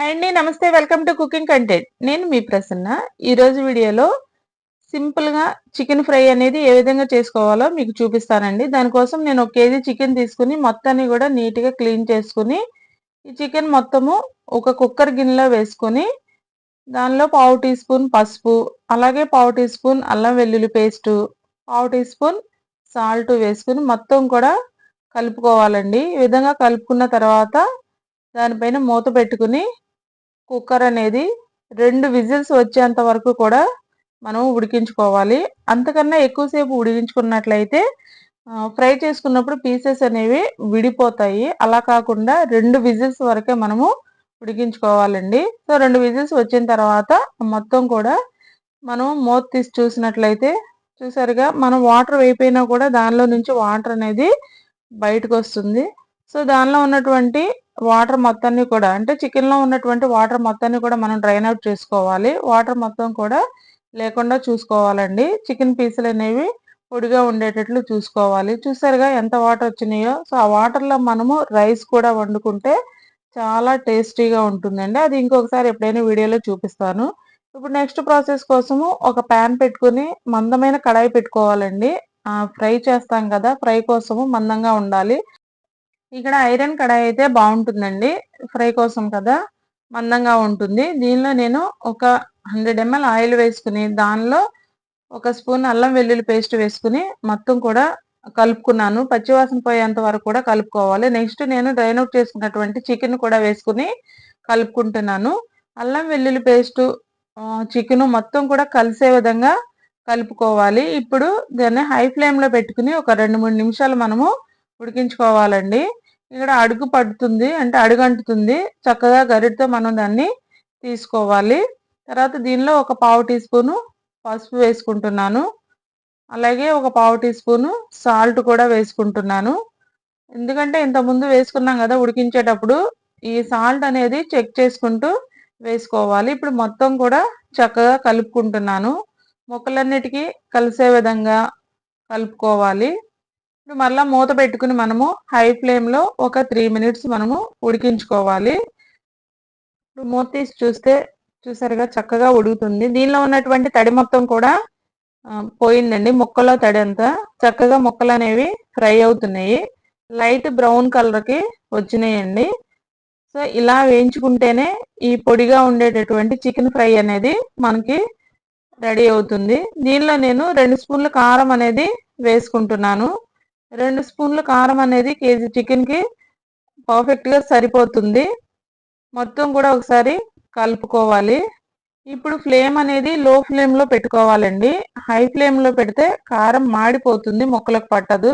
Hi అండి నమస్తే. Welcome to cooking content నేను మీ ప్రసన్న. ఈరోజు వీడియోలో సింపుల్గా చికెన్ ఫ్రై అనేది ఏ విధంగా చేసుకోవాలో మీకు చూపిస్తానండి. దానికోసం నేను ఒక కేజీ చికెన్ తీసుకుని మొత్తాన్ని కూడా నీట్గా క్లీన్ చేసుకుని ఈ చికెన్ మొత్తము ఒక కుక్కర్ గిన్నెలో వేసుకొని దానిలో పావు టీ స్పూన్ పసుపు అలాగే పావు టీ స్పూన్ అల్లం వెల్లుల్లి పేస్టు పావు టీ స్పూన్ సాల్ట్ వేసుకుని మొత్తం కూడా కలుపుకోవాలండి. ఈ విధంగా కలుపుకున్న తర్వాత దానిపైన మూత పెట్టుకుని కుక్కర్ అనేది రెండు విజిల్స్ వచ్చేంత వరకు కూడా మనం ఉడికించుకోవాలి. అంతకన్నా ఎక్కువసేపు ఉడికించుకున్నట్లయితే ఫ్రై చేసుకున్నప్పుడు పీసెస్ అనేవి విడిపోతాయి. అలా కాకుండా రెండు విజిల్స్ వరకే మనము ఉడికించుకోవాలండి. సో రెండు విజిల్స్ వచ్చిన తర్వాత మొత్తం కూడా మనం మూత తీసి చూసినట్లయితే చూసారుగా మనం వాటర్ వేయిపోయినా కూడా దానిలో నుంచి వాటర్ అనేది బయటకు వస్తుంది. సో దానిలో ఉన్నటువంటి వాటర్ మొత్తాన్ని కూడా అంటే చికెన్లో ఉన్నటువంటి వాటర్ మొత్తాన్ని కూడా మనం డ్రైన్ అవుట్ చేసుకోవాలి. వాటర్ మొత్తం కూడా లేకుండా చూసుకోవాలండి. చికెన్ పీసులు అనేవి పొడిగా ఉండేటట్లు చూసుకోవాలి. చూసారుగా ఎంత వాటర్ వచ్చినాయో? సో ఆ వాటర్లో మనము రైస్ కూడా వండుకుంటే చాలా టేస్టీగా ఉంటుందండి. అది ఇంకొకసారి ఎప్పుడైనా వీడియోలో చూపిస్తాను. ఇప్పుడు నెక్స్ట్ ప్రాసెస్ కోసము ఒక ప్యాన్ పెట్టుకుని మందమైన కడాయి పెట్టుకోవాలండి. ఫ్రై చేస్తాం కదా ఫ్రై కోసము మందంగా ఉండాలి. ఇక్కడ ఐరన్ కడాయి అయితే బాగుంటుందండి ఫ్రై కోసం కదా మందంగా ఉంటుంది. దీనిలో నేను ఒక హండ్రెడ్ ఎంఎల్ ఆయిల్ వేసుకుని దానిలో ఒక స్పూన్ అల్లం వెల్లుల్లి పేస్ట్ వేసుకుని మొత్తం కూడా కలుపుకున్నాను. పచ్చివాసన పోయేంత వరకు కూడా కలుపుకోవాలి. నెక్స్ట్ నేను డ్రైన్ అవుట్ చేసుకున్నటువంటి చికెన్ కూడా వేసుకుని కలుపుకుంటున్నాను. అల్లం వెల్లుల్లి పేస్టు చికెన్ మొత్తం కూడా కలిసే విధంగా కలుపుకోవాలి. ఇప్పుడు దాన్ని హై ఫ్లేమ్లో పెట్టుకుని ఒక రెండు మూడు నిమిషాలు మనము ఉడికించుకోవాలండి. ఇక్కడ అడుగు పడుతుంది అంటే అడుగు అంటుతుంది చక్కగా గరిటతో మనం దాన్ని తీసుకోవాలి. తర్వాత దీనిలో ఒక పావు టీ స్పూను పసుపు వేసుకుంటున్నాను. అలాగే ఒక పావు టీ స్పూను సాల్ట్ కూడా వేసుకుంటున్నాను. ఎందుకంటే ఇంతకుముందు వేసుకున్నాం కదా ఉడికించేటప్పుడు ఈ సాల్ట్ అనేది చెక్ చేసుకుంటూ వేసుకోవాలి. ఇప్పుడు మొత్తం కూడా చక్కగా కలుపుకుంటున్నాను. మొక్కలన్నిటికీ కలిసే విధంగా కలుపుకోవాలి. ఇప్పుడు మళ్ళీ మూత పెట్టుకుని మనము హై ఫ్లేమ్లో ఒక త్రీ మినిట్స్ మనము ఉడికించుకోవాలి. ఇప్పుడు మూత తీసి చూస్తే చూసారుగా చక్కగా ఉడుకుతుంది. దీనిలో ఉన్నటువంటి తడి మొత్తం కూడా పోయిందండి ముక్కలో తడి అంతా. చక్కగా ముక్కలు అనేవి ఫ్రై అవుతున్నాయి. లైట్ బ్రౌన్ కలర్కి వచ్చినాయండి. సో ఇలా వేయించుకుంటేనే ఈ పొడిగా ఉండేటటువంటి చికెన్ ఫ్రై అనేది మనకి రెడీ అవుతుంది. దీనిలో నేను రెండు స్పూన్ల కారం అనేది వేసుకుంటున్నాను. రెండు స్పూన్ల కారం అనేది కేజీ చికెన్కి పర్ఫెక్ట్గా సరిపోతుంది. మొత్తం కూడా ఒకసారి కలుపుకోవాలి. ఇప్పుడు ఫ్లేమ్ అనేది లో ఫ్లేమ్లో పెట్టుకోవాలండి. హై ఫ్లేమ్లో పెడితే కారం మాడిపోతుంది మొక్కలకు పట్టదు.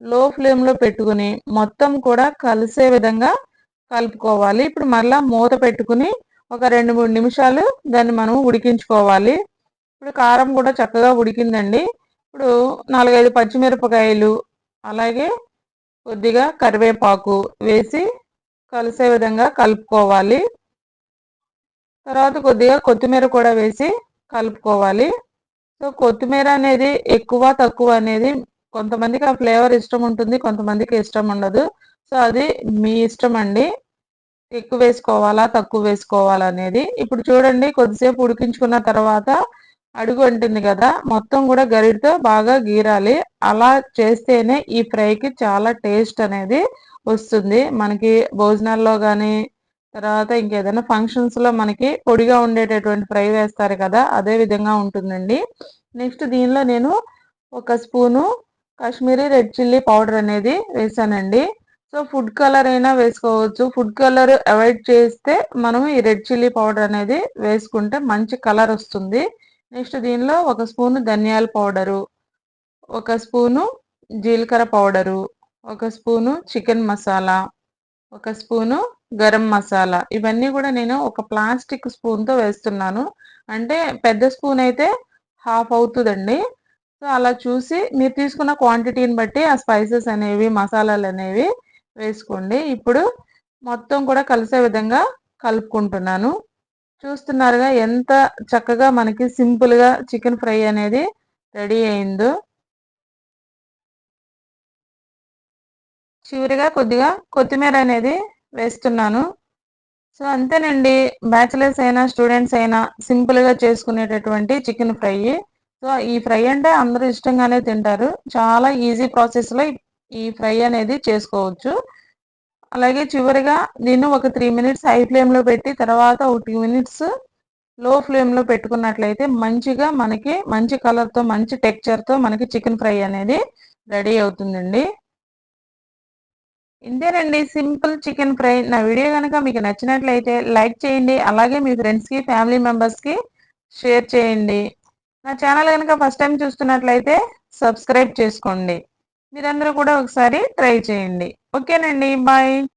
లో ఫ్లేమ్లో పెట్టుకుని మొత్తం కూడా కలిసే విధంగా కలుపుకోవాలి. ఇప్పుడు మళ్ళీ మూత పెట్టుకుని ఒక రెండు మూడు నిమిషాలు దాన్ని మనం ఉడికించుకోవాలి. ఇప్పుడు కారం కూడా చక్కగా ఉడికిందండి. ఇప్పుడు నాలుగైదు పచ్చిమిరపకాయలు అలాగే కొద్దిగా కరివేపాకు వేసి కలిసే విధంగా కలుపుకోవాలి. తర్వాత కొద్దిగా కొత్తిమీర కూడా వేసి కలుపుకోవాలి. సో కొత్తిమీర అనేది ఎక్కువ తక్కువ అనేది కొంతమందికి ఆ ఫ్లేవర్ ఇష్టం ఉంటుంది కొంతమందికి ఇష్టం ఉండదు. సో అది మీ ఇష్టం అండి. ఎక్కువ వేసుకోవాలా తక్కువ వేసుకోవాలా అనేది. ఇప్పుడు చూడండి కొద్దిసేపు ఉడికించుకున్న తర్వాత అడుగు అంటుంది కదా. మొత్తం కూడా గరిటతో బాగా గీరాలి. అలా చేస్తేనే ఈ ఫ్రైకి చాలా టేస్ట్ అనేది వస్తుంది. మనకి భోజనాల్లో కానీ తర్వాత ఇంకేదైనా ఫంక్షన్స్లో మనకి పొడిగా ఉండేటటువంటి ఫ్రై వేస్తారు కదా అదే విధంగా ఉంటుందండి. నెక్స్ట్ దీనిలో నేను ఒక spoon Kashmiri red chilli powder అనేది వేసానండి. సో ఫుడ్ కలర్ అయినా వేసుకోవచ్చు. ఫుడ్ కలర్ అవాయిడ్ చేస్తే మనం ఈ రెడ్ చిల్లీ పౌడర్ అనేది వేసుకుంటే మంచి కలర్ వస్తుంది. నెక్స్ట్ దీనిలో ఒక స్పూను ధనియాల పౌడరు ఒక స్పూను జీలకర్ర పౌడరు ఒక స్పూను చికెన్ మసాలా ఒక స్పూను గరం మసాలా. ఇవన్నీ కూడా నేను ఒక ప్లాస్టిక్ స్పూన్తో వేస్తున్నాను. అంటే పెద్ద స్పూన్ అయితే హాఫ్ అవుతుందండి. సో అలా చూసి మీరు తీసుకున్న క్వాంటిటీని బట్టి ఆ స్పైసెస్ అనేవి మసాలాలు అనేవి వేసుకోండి. ఇప్పుడు మొత్తం కూడా కలిసే విధంగా కలుపుకుంటున్నాను. చూస్తున్నారుగా ఎంత చక్కగా మనకి సింపుల్గా చికెన్ ఫ్రై అనేది రెడీ అయిందో. చివరిగా కొద్దిగా కొత్తిమీర అనేది వేస్తున్నాను. సో అంతేనండి. బ్యాచిలర్స్ అయినా స్టూడెంట్స్ అయినా సింపుల్గా చేసుకునేటటువంటి చికెన్ ఫ్రై. సో ఈ ఫ్రై అంటే అందరూ ఇష్టంగానే తింటారు. చాలా ఈజీ ప్రాసెస్లో ఈ ఫ్రై అనేది చేసుకోవచ్చు. అలాగే చివరిగా దీన్ని ఒక త్రీ మినిట్స్ హై ఫ్లేమ్లో పెట్టి తర్వాత ఒక టూ మినిట్స్లో ఫ్లేమ్లో పెట్టుకున్నట్లయితే మంచిగా మనకి మంచి కలర్తో మంచి టెక్చర్తో మనకి చికెన్ ఫ్రై అనేది రెడీ అవుతుందండి. ఇంతేనండి సింపుల్ చికెన్ ఫ్రై నా వీడియో కనుక మీకు నచ్చినట్లయితే లైక్ చేయండి అలాగే మీ ఫ్రెండ్స్కి ఫ్యామిలీ మెంబర్స్కి షేర్ చేయండి. నా ఛానల్ కనుక ఫస్ట్ టైం చూస్తున్నట్లయితే సబ్స్క్రైబ్ చేసుకోండి. మీరందరూ కూడా ఒకసారి ట్రై చేయండి. ఓకేనండి బాయ్.